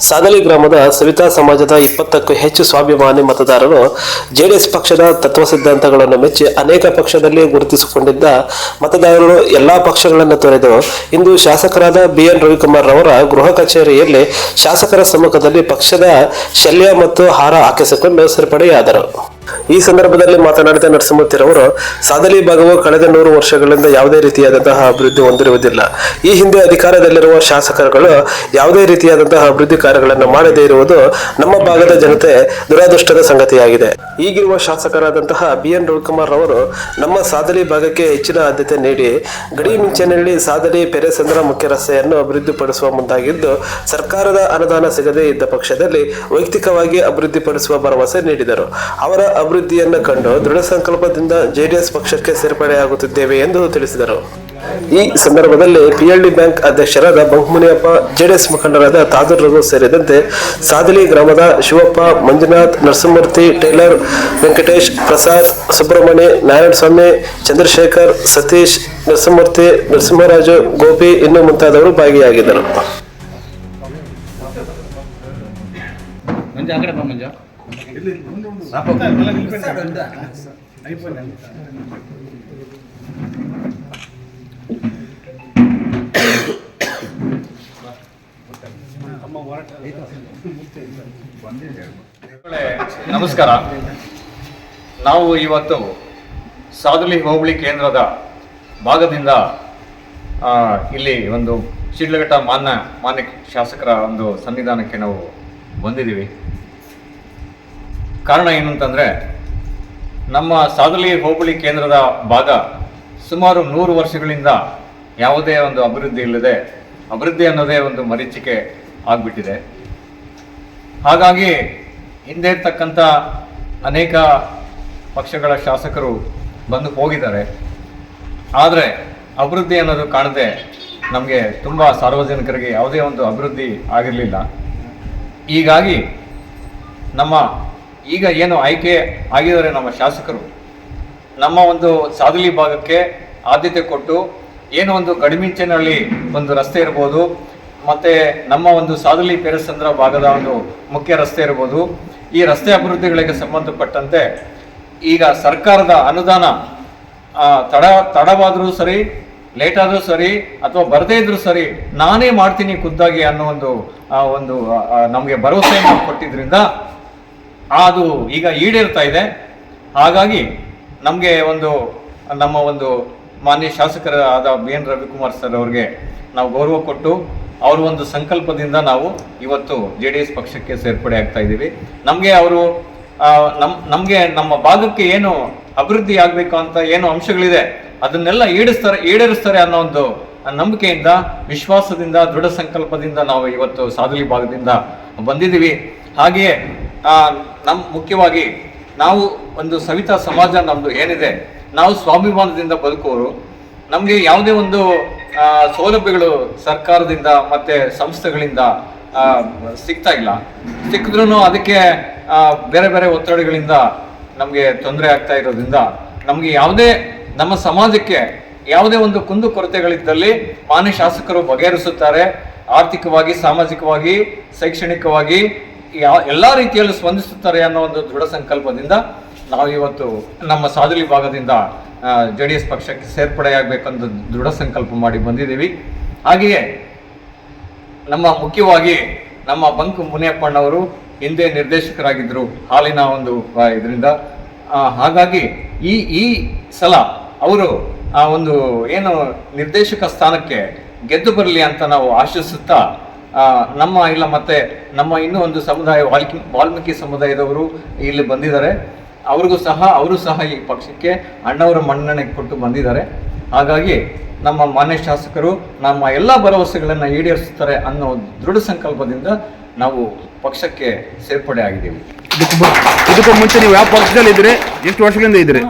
ಸಾದಲಿ ಗ್ರಾಮದ ಸವಿತಾ ಸಮಾಜದ ಇಪ್ಪತ್ತಕ್ಕೂ ಹೆಚ್ಚು ಸ್ವಾಭಿಮಾನಿ ಮತದಾರರು ಜೆಡಿಎಸ್ ಪಕ್ಷದ ತತ್ವ ಸಿದ್ಧಾಂತಗಳನ್ನು ಮೆಚ್ಚಿ ಅನೇಕ ಪಕ್ಷದಲ್ಲಿ ಗುರುತಿಸಿಕೊಂಡಿದ್ದ ಮತದಾರರು ಎಲ್ಲಾ ಪಕ್ಷಗಳನ್ನು ತೊರೆದು ಇಂದು ಶಾಸಕರಾದ ಬಿಎನ್ ರವಿಕುಮಾರ್ ರವರ ಗೃಹ ಕಚೇರಿಯಲ್ಲಿ ಶಾಸಕರ ಸಮ್ಮುಖದಲ್ಲಿ ಪಕ್ಷದ ಶಲ್ಯ ಮತ್ತು ಹಾರ ಹಾಕಿಸಿಕೊಂಡು ಸೇರ್ಪಡೆಯಾದರು. ಈ ಸಂದರ್ಭದಲ್ಲಿ ಮಾತನಾಡಿದ ನರಸಿಂಹಮೂರ್ತಿರವರು ಸಾದಲಿ ಭಾಗವು ಕಳೆದ ನೂರು ವರ್ಷಗಳಿಂದ ಯಾವುದೇ ರೀತಿಯಾದಂತಹ ಅಭಿವೃದ್ಧಿ ಹೊಂದಿರುವುದಿಲ್ಲ. ಈ ಹಿಂದೆ ಅಧಿಕಾರದಲ್ಲಿರುವ ಶಾಸಕರುಗಳು ಯಾವುದೇ ರೀತಿಯಾದಂತಹ ಅಭಿವೃದ್ಧಿ ಕಾರ್ಯಗಳನ್ನು ಮಾಡದೇ ಇರುವುದು ನಮ್ಮ ಭಾಗದ ಜನತೆ ದುರಾದೃಷ್ಟದ ಸಂಗತಿಯಾಗಿದೆ. ಈಗಿರುವ ಶಾಸಕರಾದಂತಹ ಬಿ ಎನ್ ರವಿಕುಮಾರ್ ಅವರು ನಮ್ಮ ಸಾದಲಿ ಭಾಗಕ್ಕೆ ಹೆಚ್ಚಿನ ಆದ್ಯತೆ ನೀಡಿ, ಗಡಿ ಮಿಂಚಿನಲ್ಲಿ ಸಾದಲಿ ಪೆರೆಸಂದ್ರ ಮುಖ್ಯ ರಸ್ತೆಯನ್ನು ಅಭಿವೃದ್ಧಿಪಡಿಸುವ ಮುಂದಾಗಿದ್ದು, ಸರ್ಕಾರದ ಅನುದಾನ ಸಿಗದೇ ಇದ್ದ ಪಕ್ಷದಲ್ಲಿ ವೈಯಕ್ತಿಕವಾಗಿ ಅಭಿವೃದ್ಧಿಪಡಿಸುವ ಭರವಸೆ ನೀಡಿದರು. ಅವರ ಅಭಿವೃದ್ಧಿಯನ್ನು ಕಂಡು ದೃಢ ಸಂಕಲ್ಪದಿಂದ ಜೆಡಿಎಸ್ ಪಕ್ಷಕ್ಕೆ ಸೇರ್ಪಡೆಯಾಗುತ್ತಿದ್ದೇವೆ ಎಂದು ತಿಳಿಸಿದರು. ಈ ಸಂದರ್ಭದಲ್ಲಿ ಪಿಎಲ್ಡಿ ಬ್ಯಾಂಕ್ ಅಧ್ಯಕ್ಷರಾದ ಬಹುಮುನಿಯಪ್ಪ, ಜೆಡಿಎಸ್ ಮುಖಂಡರಾದ ತಾದೂರ್ ಸೇರಿದಂತೆ ಸಾದಲಿ ಗ್ರಾಮದ ಶಿವಪ್ಪ, ಮಂಜುನಾಥ್, ನರಸಿಂಹಮೂರ್ತಿ, ಟೈಲರ್, ವೆಂಕಟೇಶ್, ಪ್ರಸಾದ್, ಸುಬ್ರಹ್ಮಣ್ಯ, ನಾರಾಯಣಸ್ವಾಮಿ, ಚಂದ್ರಶೇಖರ್, ಸತೀಶ್, ನರಸಿಂಹಮೂರ್ತಿ, ನರಸಿಂಹರಾಜು, ಗೋಪಿ ಇನ್ನು ಮುಂತಾದವರು ಭಾಗಿಯಾಗಿದ್ದರು. ನಮಸ್ಕಾರ. ನಾವು ಇವತ್ತು ಸಾದಲಿ ಹೋಬಳಿ ಕೇಂದ್ರದ ಭಾಗದಿಂದ ಇಲ್ಲಿ ಒಂದು ಶಿಡ್ಲಘಟ್ಟ ಮಾನ್ಯ ಮಾನ್ಯ ಶಾಸಕರ ಒಂದು ಸನ್ನಿಧಾನಕ್ಕೆ ನಾವು ಬಂದಿದ್ದೀವಿ. ಕಾರಣ ಏನು ಅಂತಂದರೆ, ನಮ್ಮ ಸಾದಲಿ ಹೋಬಳಿ ಕೇಂದ್ರದ ಭಾಗ ಸುಮಾರು ನೂರು ವರ್ಷಗಳಿಂದ ಯಾವುದೇ ಒಂದು ಅಭಿವೃದ್ಧಿ ಇಲ್ಲದೆ, ಅಭಿವೃದ್ಧಿ ಅನ್ನೋದೇ ಒಂದು ಮರೀಚಿಕೆ ಆಗಿಬಿಟ್ಟಿದೆ. ಹಾಗಾಗಿ ಹಿಂದೆ ಇರ್ತಕ್ಕಂಥ ಅನೇಕ ಪಕ್ಷಗಳ ಶಾಸಕರು ಬಂದು ಹೋಗಿದ್ದಾರೆ. ಆದರೆ ಅಭಿವೃದ್ಧಿ ಅನ್ನೋದು ಕಾಣದೆ ನಮಗೆ ತುಂಬ ಸಾರ್ವಜನಿಕರಿಗೆ ಯಾವುದೇ ಒಂದು ಅಭಿವೃದ್ಧಿ ಆಗಿರಲಿಲ್ಲ. ಹೀಗಾಗಿ ನಮ್ಮ ಈಗ ಏನು ಆಯ್ಕೆ ಆಗಿದ್ದಾರೆ ನಮ್ಮ ಶಾಸಕರು. ನಮ್ಮ ಒಂದು ಸಾದಲಿ ಭಾಗಕ್ಕೆ ಆದ್ಯತೆ ಕೊಟ್ಟು ಏನೋ ಒಂದು ಗಡಿಮಿಂಚಿನಲ್ಲಿ ಒಂದು ರಸ್ತೆ ಇರ್ಬೋದು, ಮತ್ತು ನಮ್ಮ ಒಂದು ಸಾದಲಿ ಪೇರಸಂದ್ರ ಭಾಗದ ಒಂದು ಮುಖ್ಯ ರಸ್ತೆ ಇರ್ಬೋದು. ಈ ರಸ್ತೆ ಅಭಿವೃದ್ಧಿಗಳಿಗೆ ಸಂಬಂಧಪಟ್ಟಂತೆ ಈಗ ಸರ್ಕಾರದ ಅನುದಾನ ತಡ, ತಡವಾದರೂ ಸರಿ ಲೇಟ್ ಆದರೂ ಸರಿ, ಅಥವಾ ಬರದೇ ಇದ್ರೂ ಸರಿ ನಾನೇ ಮಾಡ್ತೀನಿ ಖುದ್ದಾಗಿ ಅನ್ನೋ ಒಂದು ಒಂದು ನಮಗೆ ಭರವಸೆಯನ್ನು ಕೊಟ್ಟಿದ್ರಿಂದ ಅದು ಈಗ ಈಡೇರ್ತಾ ಇದೆ. ಹಾಗಾಗಿ ನಮಗೆ ಒಂದು, ನಮ್ಮ ಒಂದು ಮಾನ್ಯ ಶಾಸಕರಾದ ಬಿ ಎನ್ ರವಿಕುಮಾರ್ ಸರ್ ಅವ್ರಿಗೆ ನಾವು ಗೌರವ ಕೊಟ್ಟು ಅವ್ರ ಒಂದು ಸಂಕಲ್ಪದಿಂದ ನಾವು ಇವತ್ತು ಜೆ ಡಿ ಎಸ್ ಪಕ್ಷಕ್ಕೆ ಸೇರ್ಪಡೆ ಆಗ್ತಾ ಇದ್ದೀವಿ. ನಮಗೆ ಅವರು ನಮ್, ನಮಗೆ ನಮ್ಮ ಭಾಗಕ್ಕೆ ಏನು ಅಭಿವೃದ್ಧಿ ಆಗಬೇಕು ಅಂತ ಏನು ಅಂಶಗಳಿದೆ, ಅದನ್ನೆಲ್ಲ ಈಡಿಸ್ತಾರೆ ಈಡೇರಿಸ್ತಾರೆ ಅನ್ನೋ ಒಂದು ನಂಬಿಕೆಯಿಂದ, ವಿಶ್ವಾಸದಿಂದ, ದೃಢ ಸಂಕಲ್ಪದಿಂದ ನಾವು ಇವತ್ತು ಸಾದಲಿ ಭಾಗದಿಂದ ಬಂದಿದ್ದೀವಿ. ಹಾಗೆಯೇ ಆ, ನಮ್ ಮುಖ್ಯವಾಗಿ ನಾವು ಒಂದು ಸವಿತಾ ಸಮಾಜ ನಮ್ಮದು ಏನಿದೆ ನಾವು ಸ್ವಾಭಿಮಾನದಿಂದ ಬದುಕುವರು ನಮಗೆ ಯಾವುದೇ ಒಂದು ಸೌಲಭ್ಯಗಳು ಸರ್ಕಾರದಿಂದ ಮತ್ತೆ ಸಂಸ್ಥೆಗಳಿಂದ ಸಿಗ್ತಾ ಇಲ್ಲ. ಸಿಕ್ಕಿದ್ರೂ ಅದಕ್ಕೆ ಬೇರೆ ಬೇರೆ ಒತ್ತಡಗಳಿಂದ ನಮಗೆ ತೊಂದರೆ ಆಗ್ತಾ ಇರೋದ್ರಿಂದ ನಮಗೆ ಯಾವುದೇ ನಮ್ಮ ಸಮಾಜಕ್ಕೆ ಯಾವುದೇ ಒಂದು ಕುಂದು ಕೊರತೆಗಳಿದ್ದಲ್ಲಿ ಮಾನ್ಯ ಶಾಸಕರು ಬಗೆಹರಿಸುತ್ತಾರೆ. ಆರ್ಥಿಕವಾಗಿ ಸಾಮಾಜಿಕವಾಗಿ ಶೈಕ್ಷಣಿಕವಾಗಿ ಯಾ ಎಲ್ಲ ರೀತಿಯಲ್ಲೂ ಸ್ಪಂದಿಸುತ್ತಾರೆ ಅನ್ನೋ ಒಂದು ದೃಢ ಸಂಕಲ್ಪದಿಂದ ನಾವು ಇವತ್ತು ನಮ್ಮ ಸಾಧುಲಿ ಭಾಗದಿಂದ ಜೆ ಡಿ ಎಸ್ ಪಕ್ಷಕ್ಕೆ ಸೇರ್ಪಡೆಯಾಗಬೇಕಂತ ದೃಢ ಸಂಕಲ್ಪ ಮಾಡಿ ಬಂದಿದ್ದೀವಿ. ಹಾಗೆಯೇ ನಮ್ಮ ಮುಖ್ಯವಾಗಿ ನಮ್ಮ ಬಂಕು ಮುನಿಯಪ್ಪಣ್ಣವರು ಹಿಂದೆ ನಿರ್ದೇಶಕರಾಗಿದ್ದರು ಹಾಲಿನ ಒಂದು ಇದರಿಂದ. ಹಾಗಾಗಿ ಈ ಈ ಸಲ ಅವರು, ಆ, ಒಂದು ಏನು ನಿರ್ದೇಶಕ ಸ್ಥಾನಕ್ಕೆ ಗೆದ್ದು ಬರಲಿ ಅಂತ ನಾವು ಆಶಿಸುತ್ತಾ ನಮ್ಮ ಇಲ್ಲ ಮತ್ತೆ ನಮ್ಮ ಇನ್ನೂ ಒಂದು ಸಮುದಾಯ ವಾಲ್ಕಿ ವಾಲ್ಮೀಕಿ ಸಮುದಾಯದವರು ಇಲ್ಲಿ ಬಂದಿದ್ದಾರೆ. ಅವ್ರಿಗೂ ಸಹ ಅವರು ಸಹ ಈ ಪಕ್ಷಕ್ಕೆ ಅಣ್ಣವರ ಮನ್ನಣೆ ಕೊಟ್ಟು ಬಂದಿದ್ದಾರೆ. ಹಾಗಾಗಿ ನಮ್ಮ ಮಾನ್ಯ ಶಾಸಕರು ನಮ್ಮ ಎಲ್ಲ ಭರವಸೆಗಳನ್ನು ಈಡೇರಿಸುತ್ತಾರೆ ಅನ್ನೋ ದೃಢ ಸಂಕಲ್ಪದಿಂದ ನಾವು ಪಕ್ಷಕ್ಕೆ ಸೇರ್ಪಡೆ ಆಗಿದ್ದೀವಿ. ಇದಕ್ಕೂ ಇದಕ್ಕೂ ಮುಂಚೆ ನೀವು ಯಾವ ಪಕ್ಷದಲ್ಲಿ ಇದ್ರಿ ಎಷ್ಟು ವರ್ಷಗಳಿಂದ ಇದ್ರಿ